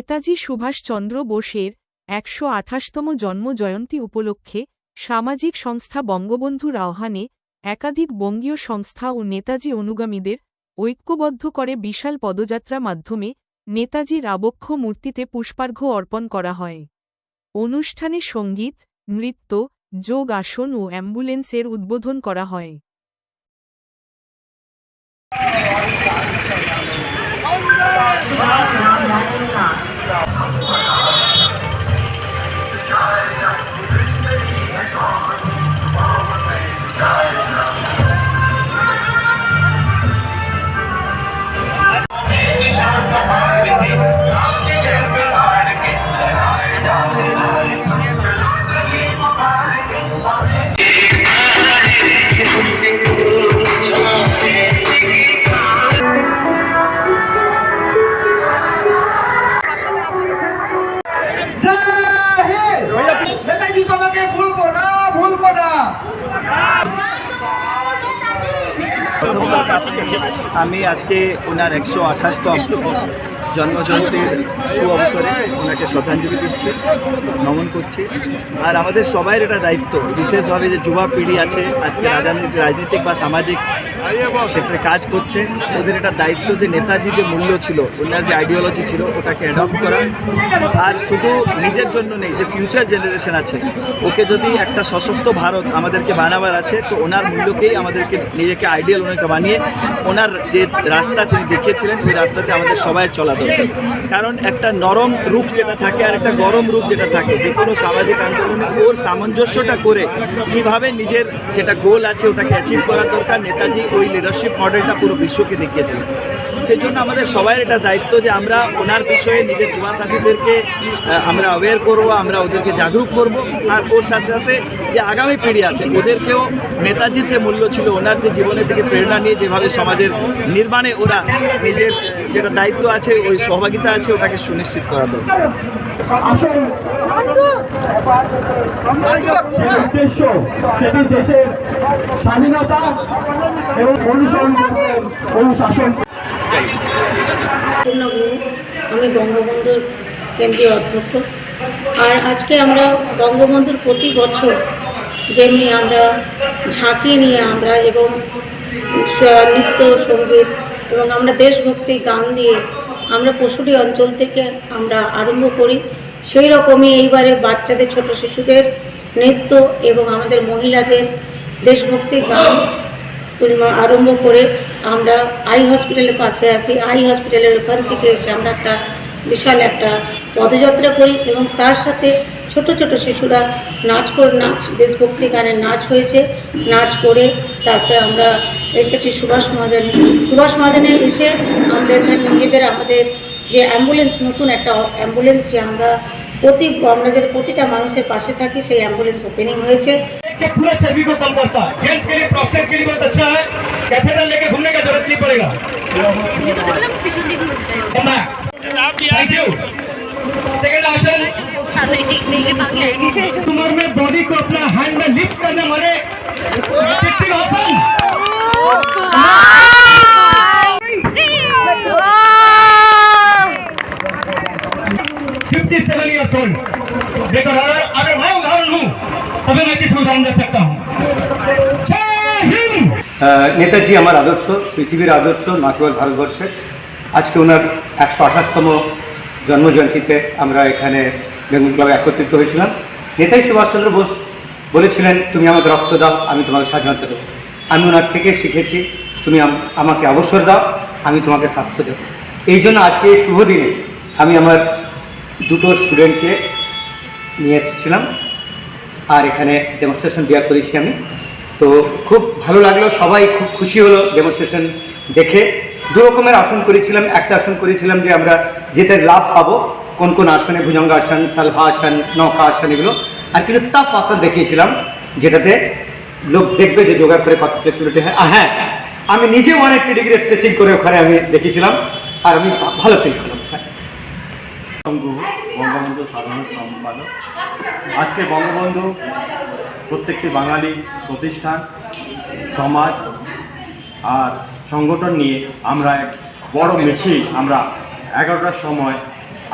নেতাজি সুভাষচন্দ্র বোসের একশো আঠাশতম জন্মজয়ন্তী উপলক্ষে সামাজিক সংস্থা বঙ্গবন্ধুর আহ্বানে একাধিক বঙ্গীয় সংস্থা ও নেতাজি অনুগামীদের ঐক্যবদ্ধ করে বিশাল পদযাত্রা মাধ্যমে নেতাজির আবক্ষ মূর্তিতে পুষ্পার্ঘ্য অর্পণ করা হয়। অনুষ্ঠানে সংগীত, নৃত্য, যোগ আসন ও অ্যাম্বুলেন্সের উদ্বোধন করা হয়। জয় আমি আজকে ওনার একশো আঠাশতম জন্মজয়ন্তীর সু অবসরে ওনাকে শ্রদ্ধাঞ্জলি দিচ্ছি, নমন করছি। আর আমাদের সবাইয়ের এটা দায়িত্ব, বিশেষভাবে যে যুবা পিঢ়ি আছে, আজকে রাজনৈতিক রাজনৈতিক বা সামাজিক ক্ষেত্রে কাজ করছে ওদের এটা দায়িত্ব যে নেতাজি যে মূল্য ছিল, ওনার যে আইডিওলজি ছিল, ওটাকে অ্যাডপ্ট করা। আর শুধু নিজের জন্য নেই, যে ফিউচার জেনারেশন আছে। ওকে যদি একটা সশক্ত ভারত আমাদেরকে বানাবার আছে, তো ওনার মূল্যকেই আমাদেরকে নিজেকে আইডিয়াল ওনাকে বানিয়ে ওনার যে রাস্তা তিনি দেখিয়েছিলেন, সেই রাস্তাতে আমাদের সবাই চলা দরকার। কারণ একটা নরম রূপ যেটা থাকে আর একটা গরম রূপ যেটা থাকে, যে কোনো সামাজিক আন্দোলনে ওর সামঞ্জস্যটা করে কীভাবে নিজের যেটা গোল আছে, ওটাকে অ্যাচিভ করা দরকার। নেতাজি ওই লিডারশিপ মডেলটা পুরো বিশ্বকে দেখিয়েছিলেন সেই জন্য আমাদের সবাইয়ের এটা দায়িত্ব যে আমরা ওনার বিষয়ে নিজের যুবা সাথীদেরকে আমরা অ্যাওয়্যার করব, আমরা ওদেরকে জাগরুক করব। আর ওর সাথে সাথে যে আগামী পিঢ়ি আছে, ওদেরকেও নেতাজির যে মূল্য ছিল, ওনার যে জীবনের থেকে প্রেরণা নিয়ে যেভাবে সমাজের নির্মাণে ওরা নিজের যেটা দায়িত্ব আছে, ওই সহভাগিতা আছে, ওটাকে সুনিশ্চিত করা দরকার। উদ্দেশ্য আমি বঙ্গবন্ধুর কেন্দ্রীয় অধ্যক্ষ। আর আজকে আমরা বঙ্গবন্ধুর প্রতি বছর যেমনি আমরা ঝাঁকি নিয়ে আমরা এবং নৃত্য, সংগীত এবং আমরা দেশভক্তি, গান দিয়ে আমরা পশুরি অঞ্চল থেকে আমরা আরম্ভ করি। সেই রকমই এইবারে বাচ্চাদের, ছোট শিশুদের নৃত্য এবং আমাদের মহিলাদের দেশভক্তি গান আরম্ভ করে আমরা আই হসপিটালের পাশে আসি আই হসপিটালের ওখান থেকে এসে আমরা একটা বিশাল একটা পদযাত্রা করি এবং তার সাথে ছোট ছোট শিশুরা নাচ করে নাচ দেশভক্তি গানের নাচ হয়েছে নাচ করে তারপরে আমরা এসেছি সুভাষ ময়দানে সুভাষ ময়দানে এসে আমরা এখানে নিজেদের আমাদের যে অ্যাম্বুলেন্স নতুন একটা অ্যাম্বুলেন্স যে আমরা প্রতি আমরা যে প্রতিটা মানুষের পাশে থাকি সেই অ্যাম্বুলেন্স ওপেনিং হয়েছে कि पूरे चर्बी को कम करता है जेंट्स के लिए प्रोस्टेट के लिए बहुत अच्छा है कैथेटर लेके घूमने का जरूरत नहीं पड़ेगा Come back. उम्र में बॉडी को अपना हैंड में लिफ्ट करना माने टिक आसन फिफ्टी सेवन ईयर्स ओल्ड देखो अगर अगर मैं उदाहरण हूँ तभी मैं किसको उदाहरण दे सकता हूँ जय हिंद আহ, নেতাজি আমার আদর্শ পৃথিবীর আদর্শ না কেবল ভারতবর্ষের আজকে ওনার একশো আঠাশতম জন্মজয়ন্তীতে আমরা এখানে বেঙ্গল ক্লাবে একত্রিত হয়েছিলাম। নেতাজি সুভাষচন্দ্র বোস বলেছিলেন, তুমি আমাকে রক্ত দাও, আমি তোমাকে স্বাধীনতা দেবো। আমি ওনার থেকে শিখেছি, তুমি আমাকে অবসর দাও, আমি তোমাকে স্বাস্থ্য দেবো। এই জন্য আজকে এই শুভ দিনে আমি আমার দুটো স্টুডেন্টকে নিয়ে এসেছিলাম। আর এখানে ডেমনস্ট্রেশন দেওয়া করেছি আমি। তো খুব ভালো লাগল, সবাই খুব খুশি হলো ডেমনস্ট্রেশন দেখে। দু রকমের আসন করেছিলাম। একটা আসন করেছিলাম যে আমরা যেতে লাভ পাবো। কোন কোন আসনে ভুজঙ্গ আসন সালভা আসন, নৌকা আসন এগুলো। আর কিছু তাপ আসন দেখিয়েছিলাম, যেটাতে লোক দেখবে যে যোগা করে কত ফ্লেক্সিবিলিটি হয়। হ্যাঁ আমি নিজে ওয়ান ডিগ্রি স্ট্রেচিং করে ওখানে আমি দেখিয়েছিলাম, আর আমি ভালো ফিল করলাম হ্যাঁ। বঙ্গবন্ধু সাধারণ সম্পাদক। আজকে বঙ্গবন্ধু প্রত্যেকটি বাঙালি প্রতিষ্ঠান, সমাজ আর সংগঠন নিয়ে আমরা এক বড় মিছিল আমরা এগারোটার সময়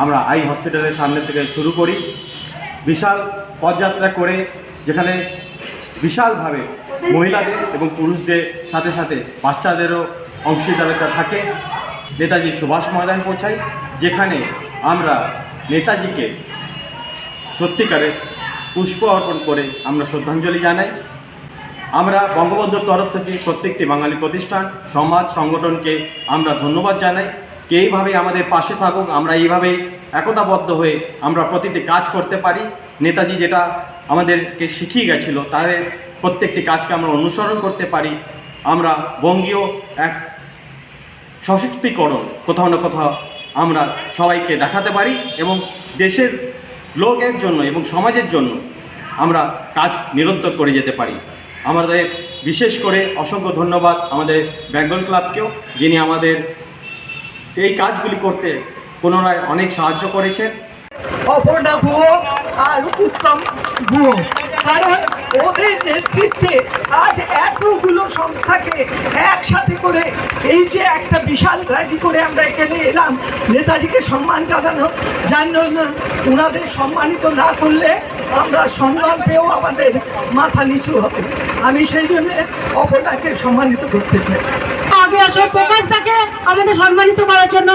আমরা আই হসপিটালের সামনে থেকে শুরু করি। বিশাল পদযাত্রা করে যেখানে বিশালভাবে মহিলাদের এবং পুরুষদের সাথে সাথে বাচ্চাদেরও অংশীদারিতা থাকে। নেতাজি সুভাষ ময়দান পৌঁছাই, যেখানে আমরা নেতাজিকে সত্যিকারের পুষ্প অর্পণ করে আমরা শ্রদ্ধাঞ্জলি জানাই। আমরা বঙ্গবন্ধুর তরফ থেকে প্রত্যেকটি বাঙালি প্রতিষ্ঠান, সমাজ, সংগঠনকে আমরা ধন্যবাদ জানাই। কে এইভাবে আমাদের পাশে থাকুক, আমরা এইভাবেই একতাবদ্ধ হয়ে আমরা প্রতিটি কাজ করতে পারি। নেতাজি যেটা আমাদেরকে শিখিয়ে গেছিল তাদের প্রত্যেকটি কাজকে আমরা অনুসরণ করতে পারি। আমরা বঙ্গীয় এক সশক্তিকরণ কোথাও না কোথাও আমরা সবাইকে দেখাতে পারি এবং দেশের লোকের জন্য এবং সমাজের জন্য আমরা কাজ নিরন্তর করে যেতে পারি। আমাদের বিশেষ করে অসংখ্য ধন্যবাদ আমাদের বেঙ্গল ক্লাবকেও, যিনি আমাদের সেই কাজগুলি করতে পুনরায় অনেক সাহায্য করেছেন অপর্ণা ভুয়ো আর উত্তম ভুয়ো। কারণ ওদের নেতৃত্বে আজ এতগুলো সংস্থাকে একসাথে করে এই যে একটা বিশাল র্যালি করে আমরা এখানে এলাম, নেতাজিকে সম্মান জানানো যার ওনাদের সম্মানিত না করলে আমরা সম্মান পেয়েও আমাদের মাথা নিচু হবে। আমি সেই জন্য অপর্ণাকে সম্মানিত করতে চাই। আগে আসে প্রকাশ থাকে আমাদের সম্মানিত করার জন্য।